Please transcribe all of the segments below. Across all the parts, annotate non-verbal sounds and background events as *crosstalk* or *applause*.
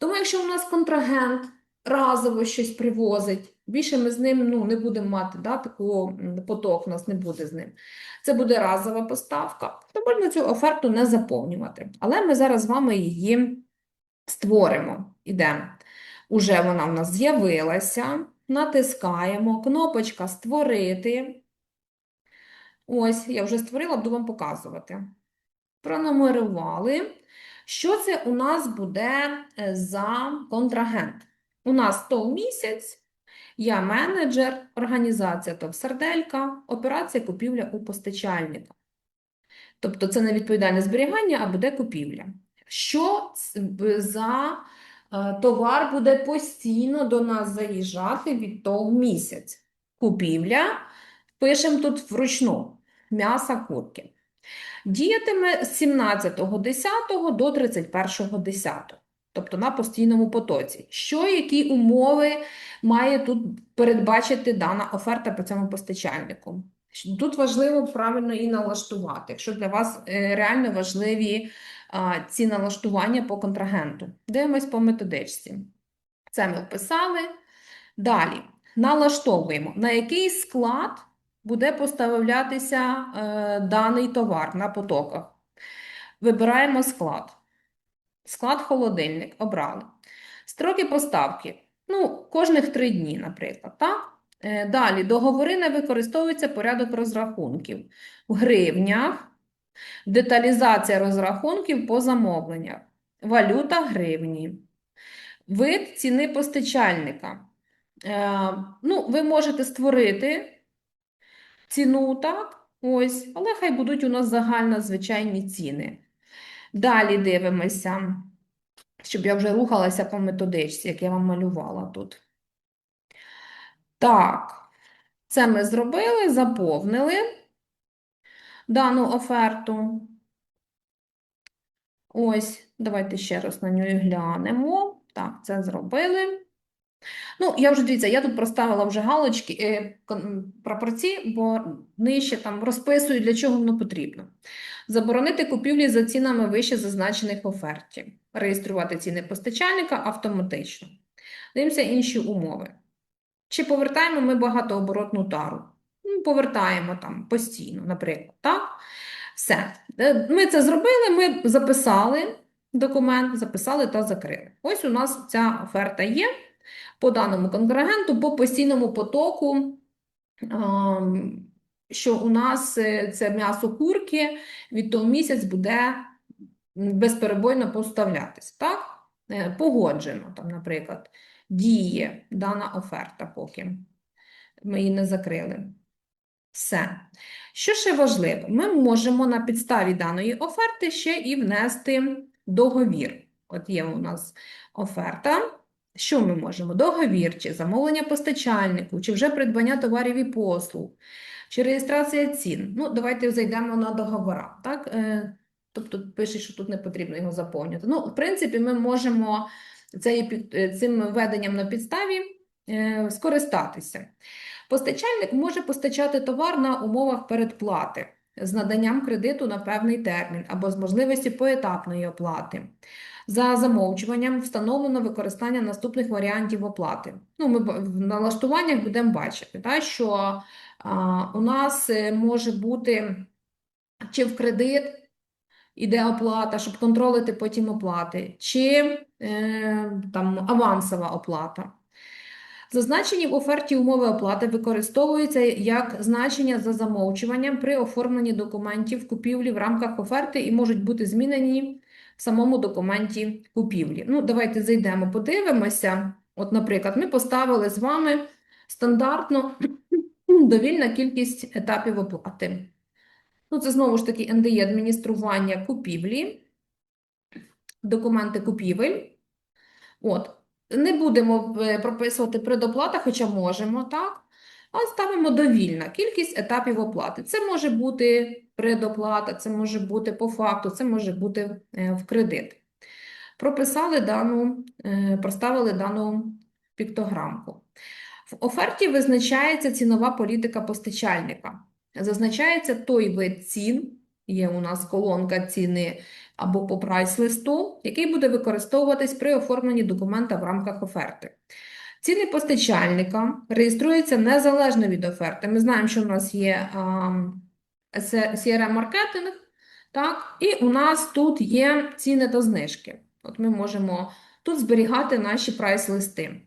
Тому, якщо у нас контрагент разово щось привозить, більше ми з ним ну, не будемо мати да, такого поток, у нас не буде з ним. Це буде разова поставка, то можна цю оферту не заповнювати. Але ми зараз з вами її створимо. Ідемо. Уже вона в нас з'явилася. Натискаємо, кнопочка Створити. Ось, я вже створила, буду вам показувати. Пронумерували. Що це у нас буде е, за контрагент? У нас ТОВ місяць, я менеджер, організація ТОВ Сарделька, операція купівля у постачальника. Тобто це не відповідальне зберігання, а буде купівля. Що за е, товар буде постійно до нас заїжджати від ТОВ місяць? Купівля. Пишемо тут вручну м'яса курки. Діятиме з 17.10 до 31.10, тобто на постійному потоці. Що, які умови має тут передбачити дана оферта по цьому постачальнику? Тут важливо правильно її налаштувати, якщо для вас е, реально важливі ці налаштування по контрагенту. Дивимось по методичці. Це ми вписали. Далі налаштовуємо, на який склад буде поставлятися е, даний товар на потоках. Вибираємо склад. Склад холодильник обрали. Строки поставки. Ну, кожних три дні, наприклад. Так? Е, Далі договори не використовується порядок розрахунків в гривнях, деталізація розрахунків по замовленнях, валюта гривні, вид ціни постачальника. Е, ну, ви можете створити ціну, так? Ось, але хай будуть у нас загально звичайні ціни. Далі дивимося, щоб я вже рухалася по методичці, як я вам малювала тут. Так, це ми зробили, заповнили дану оферту. Ось, давайте ще раз на нього глянемо. Так, це зробили. Ну, я вже дивіться, я тут проставила вже галочки, е, прапорці, бо нижче там розписую, для чого воно потрібно. Заборонити купівлі за цінами вище зазначених в оферті. Реєструвати ціни постачальника автоматично. Дивимося інші умови. Чи повертаємо ми багатооборотну тару? Ну, повертаємо там постійно, наприклад. Так? Все. Е, Ми це зробили, ми записали документ, записали та закрили. Ось у нас ця оферта є по даному контрагенту, по постійному потоку, що у нас е, це м'ясо курки від того місяць буде безперебойно поставлятись. Так? Е, Погоджено, там, наприклад, діє дана оферта, поки ми її не закрили. Все. Що ще важливо? Ми можемо на підставі даної оферти ще і внести договір. От є у нас оферта. Що ми можемо? Договір, чи замовлення постачальнику, чи вже придбання товарів і послуг, чи реєстрація цін. Ну, давайте зайдемо на договора. Так? Е, Тобто пише, що тут не потрібно його заповнювати. Ну, в принципі, ми можемо е, цим введенням на підставі е, скористатися. Постачальник може постачати товар на умовах передплати з наданням кредиту на певний термін або з можливості поетапної оплати. За замовчуванням встановлено використання наступних варіантів оплати. Ну, ми в налаштуваннях будемо бачити, та, що а, у нас е, може бути чи в кредит іде оплата, щоб контролити потім оплати, чи е, там авансова оплата. Зазначені в оферті умови оплати використовуються як значення за замовчуванням при оформленні документів купівлі в рамках оферти і можуть бути змінені в самому документі купівлі. Ну, давайте зайдемо, подивимося. От, наприклад, ми поставили з вами стандартно *clears throat* довільна кількість етапів оплати. Ну, це знову ж таки НДІ адміністрування купівлі, документи купівель. От. Не будемо е, прописувати предоплата, хоча можемо, так? А ставимо довільна кількість етапів оплати. Це може бути предоплата, це може бути по факту, це може бути е, в кредит. Прописали дану, е, проставили дану піктограмку. В оферті визначається цінова політика постачальника. Зазначається той вид цін, є у нас колонка ціни або по прайс-листу, який буде використовуватись при оформленні документа в рамках оферти. Ціни постачальника реєструються незалежно від оферти. Ми знаємо, що у нас є CRM-маркетинг, так, і у нас тут є ціни та знижки. От ми можемо тут зберігати наші прайс-листи.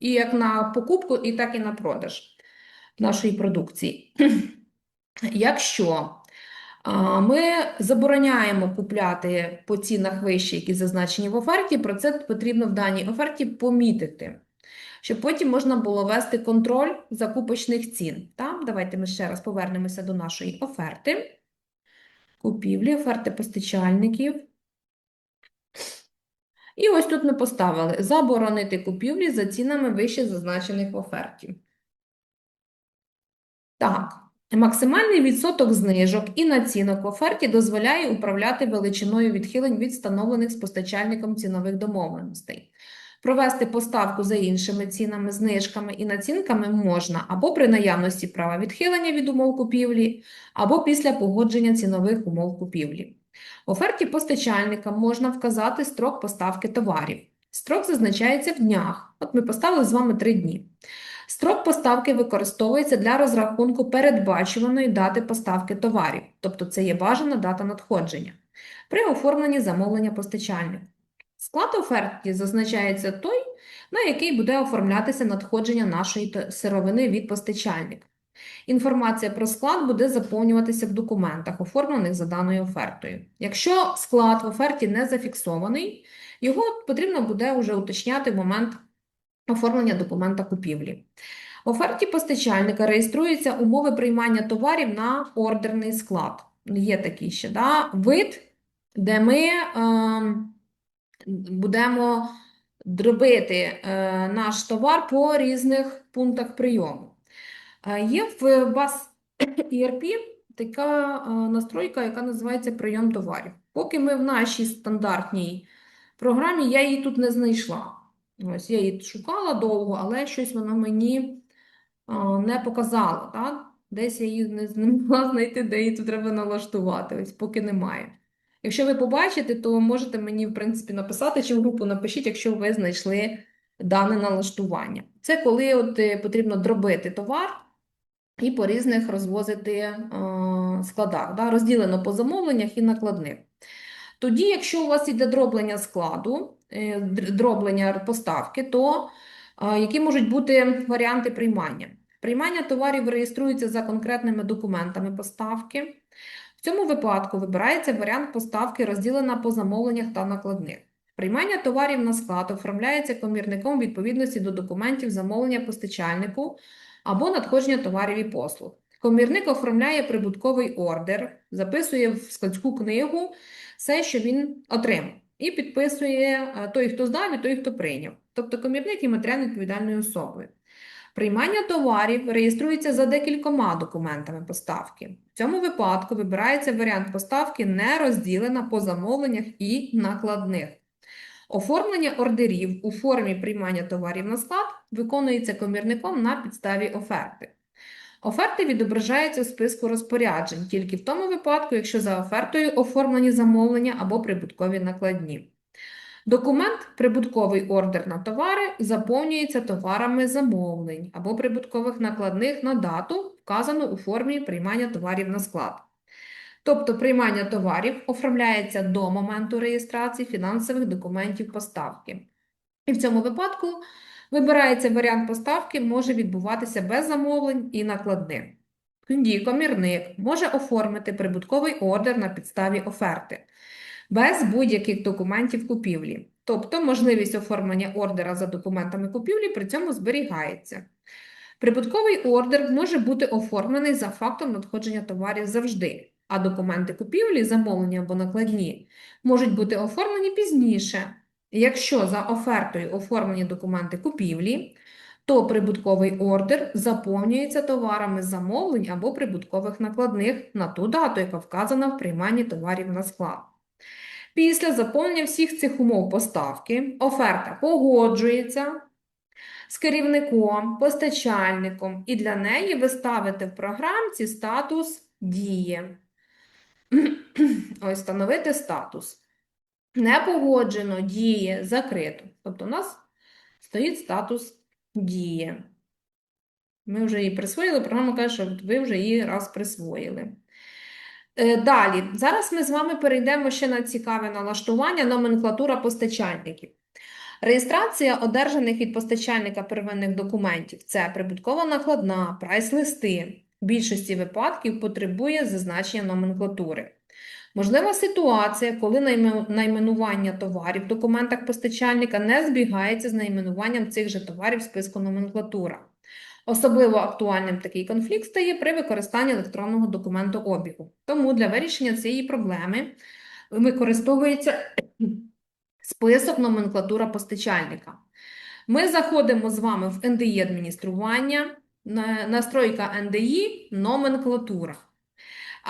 І як на покупку, і так і на продаж нашої продукції. *clears throat* Якщо ми забороняємо купляти по цінах вище, які зазначені в оферті, про це потрібно в даній оферті помітити, щоб потім можна було вести контроль закупочних цін. Так? Давайте ми ще раз повернемося до нашої оферти. Купівлі, оферти постачальників. І ось тут ми поставили заборонити купівлі за цінами вище зазначених в оферті. Так, максимальний відсоток знижок і націнок в оферті дозволяє управляти величиною відхилень від встановлених з постачальником цінових домовленостей. Провести поставку за іншими цінами, знижками і націнками можна або при наявності права відхилення від умов купівлі, або після погодження цінових умов купівлі. В оферті постачальника можна вказати строк поставки товарів. Строк зазначається в днях. От ми поставили з вами 3 дні. Строк поставки використовується для розрахунку передбачуваної дати поставки товарів, тобто це є бажана дата надходження, при оформленні замовлення постачальника. Склад оферті зазначається той, на який буде оформлятися надходження нашої сировини від постачальника. Інформація про склад буде заповнюватися в документах, оформлених за даною офертою. Якщо склад в оферті не зафіксований, його потрібно буде вже уточняти в момент оформлення документа купівлі. В оферті постачальника реєструються умови приймання товарів на ордерний склад. Є такий ще да? вид, де ми е, будемо дробити е, наш товар по різних пунктах прийому. Е, є в баз ERP така е, настройка, яка називається прийом товарів. Поки ми в нашій стандартній програмі, я її тут не знайшла. Ось я її шукала довго, але щось воно мені не показало. Так? Десь я її не, не могла *laughs* знайти, де її тут треба налаштувати, ось поки немає. Якщо ви побачите, то можете мені, в принципі, написати чи в групу напишіть, якщо ви знайшли дане налаштування. Це коли от е, потрібно дробити товар і по різних розвозити складах, да? розділено по замовленнях і накладних. Тоді, якщо у вас йде дроблення складу, е, дроблення поставки, то які можуть бути варіанти приймання? Приймання товарів реєструється за конкретними документами поставки. В цьому випадку вибирається варіант поставки, розділена по замовленнях та накладних. Приймання товарів на склад оформляється комірником відповідності до документів замовлення постачальнику або надходження товарів і послуг. Комірник оформляє прибутковий ордер, записує в складську книгу все, що він отримав, і підписує е, той, хто здав, і той, хто прийняв. Тобто комірник і матеріально відповідальної особи. Приймання товарів реєструється за декількома документами поставки. В цьому випадку вибирається варіант поставки не розділена по замовленнях і накладних. Оформлення ордерів у формі приймання товарів на склад виконується комірником на підставі оферти. Оферти відображаються в списку розпоряджень тільки в тому випадку, якщо за офертою оформлені замовлення або прибуткові накладні. Документ прибутковий ордер на товари заповнюється товарами замовлень або прибуткових накладних на дату, вказану у формі приймання товарів на склад. Тобто приймання товарів оформляється до моменту реєстрації фінансових документів поставки. І в цьому випадку вибирається варіант поставки, може відбуватися без замовлень і накладних. Тоді комірник може оформити прибутковий ордер на підставі оферти без будь-яких документів купівлі. Тобто можливість оформлення ордера за документами купівлі при цьому зберігається. Прибутковий ордер може бути оформлений за фактом надходження товарів завжди, а документи купівлі, замовлення або накладні можуть бути оформлені пізніше. Якщо за офертою оформлені документи купівлі, то прибутковий ордер заповнюється товарами замовлень або прибуткових накладних на ту дату, яка вказана в прийманні товарів на склад. Після заповнення всіх цих умов поставки оферта погоджується з керівником, постачальником, і для неї ви ставите в програмці статус діє. *clears throat* Ось встановити статус. Не погоджено, діє, закрито. Тобто у нас стоїть статус діє. Ми вже її присвоїли, програма каже, що ви вже її раз присвоїли. Е, Далі, зараз ми з вами перейдемо ще на цікаве налаштування номенклатура постачальників. Реєстрація одержаних від постачальника первинних документів це прибуткова накладна, прайс-листи. В більшості випадків потребує зазначення номенклатури. Можлива ситуація, коли найменування товарів в документах постачальника не збігається з найменуванням цих же товарів в списку номенклатура. Особливо актуальним такий конфлікт стає при використанні електронного документообігу. Тому для вирішення цієї проблеми використовується список номенклатура постачальника. Ми заходимо з вами в NDI адміністрування, настройка NDI, номенклатура.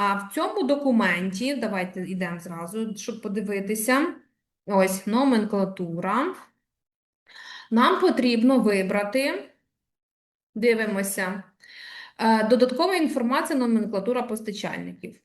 А в цьому документі, давайте йдемо зразу, щоб подивитися. Ось номенклатура. Нам потрібно вибрати, дивимося, е, додаткова інформація, номенклатура постачальників.